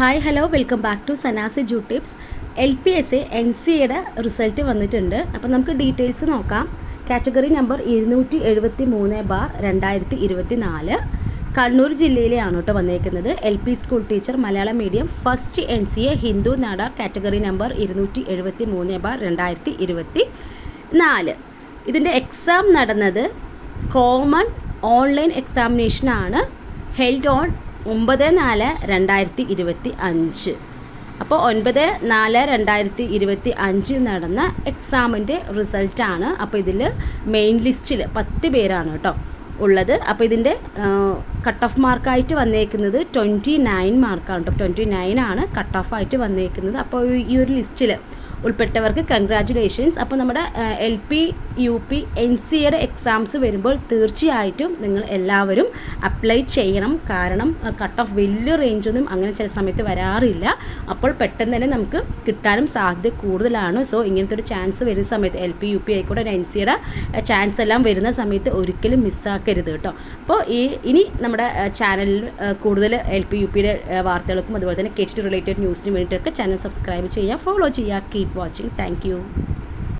Hi hello welcome back to സനാസി ജൂ tips L P S A N സിയുടെ result വന്നിട്ടുണ്ട്. അപ്പോൾ നമുക്ക് ഡീറ്റെയിൽസ് നോക്കാം. കാറ്റഗറി നമ്പർ ഇരുന്നൂറ്റി എഴുപത്തി മൂന്ന് ബാർ രണ്ടായിരത്തി ഇരുപത്തി നാല് കണ്ണൂർ ജില്ലയിലെയാണ് കേട്ടോ വന്നേക്കുന്നത്. L P school teacher Malayalam medium first N C A Hindu Nadar category number ഇരുന്നൂറ്റി എഴുപത്തി മൂന്ന് ബാർ രണ്ടായിരത്തി ഇരുപത്തി നാല് ഇതിന്റെ എക്സാം നടന്നത് കോമൺ ഓൺലൈൻ എക്സാമിനേഷനാണ് ഹെൽഡ് ഓൺ ഒമ്പത് നാല് രണ്ടായിരത്തി ഇരുപത്തി അഞ്ച്. അപ്പോൾ ഒൻപത് നാല് രണ്ടായിരത്തി ഇരുപത്തി അഞ്ചിൽ നടന്ന എക്സാമിന്റെ റിസൾട്ടാണ് അപ്പോൾ ഇതിൽ മെയിൻ ലിസ്റ്റിൽ പത്ത് പേരാണ് കേട്ടോ ഉള്ളത്. അപ്പോൾ ഇതിന്റെ കട്ട് ഓഫ് മാർക്കായിട്ട് വന്നേക്കുന്നത് ട്വന്റി നയൻ മാർക്കാണ് കേട്ടോ ട്വന്റി നയൻ ആണ് കട്ട് ഓഫ് ആയിട്ട് വന്നേക്കുന്നത്. അപ്പോൾ ഈ ഒരു ലിസ്റ്റിൽ ഉൾപ്പെട്ടവർക്ക് കൺഗ്രാറ്റുലേഷൻസ് അപ്പോൾ നമ്മുടെ L P U P N C എയുടെ എക്സാംസ് വരുമ്പോൾ തീർച്ചയായിട്ടും നിങ്ങൾ എല്ലാവരും അപ്ലൈ ചെയ്യണം. കാരണം കട്ട് ഓഫ് വലിയ റേഞ്ചൊന്നും അങ്ങനെ ചില സമയത്ത് വരാറില്ല. അപ്പോൾ പെട്ടെന്ന് തന്നെ നമുക്ക് കിട്ടാനും സാധ്യത കൂടുതലാണ്. സോ ഇങ്ങനത്തെ ഒരു ചാൻസ് വരുന്ന സമയത്ത് എൽ പി യു പി ആയിക്കോട്ടെ എൻ സിയുടെ ചാൻസ് എല്ലാം വരുന്ന സമയത്ത് ഒരിക്കലും മിസ്സാക്കരുത് കേട്ടോ. അപ്പോൾ ഈ ഇനി നമ്മുടെ ചാനലിൽ കൂടുതൽ എൽ പി യു പിയുടെ വാർത്തകൾക്കും അതുപോലെ തന്നെ കെ ടി റിലേറ്റഡ് ന്യൂസിന് വേണ്ടിയിട്ടൊക്കെ ചാനൽ സബ്സ്ക്രൈബ് ചെയ്യുക ഫോളോ ചെയ്യുക കീപ് watching. Thank you.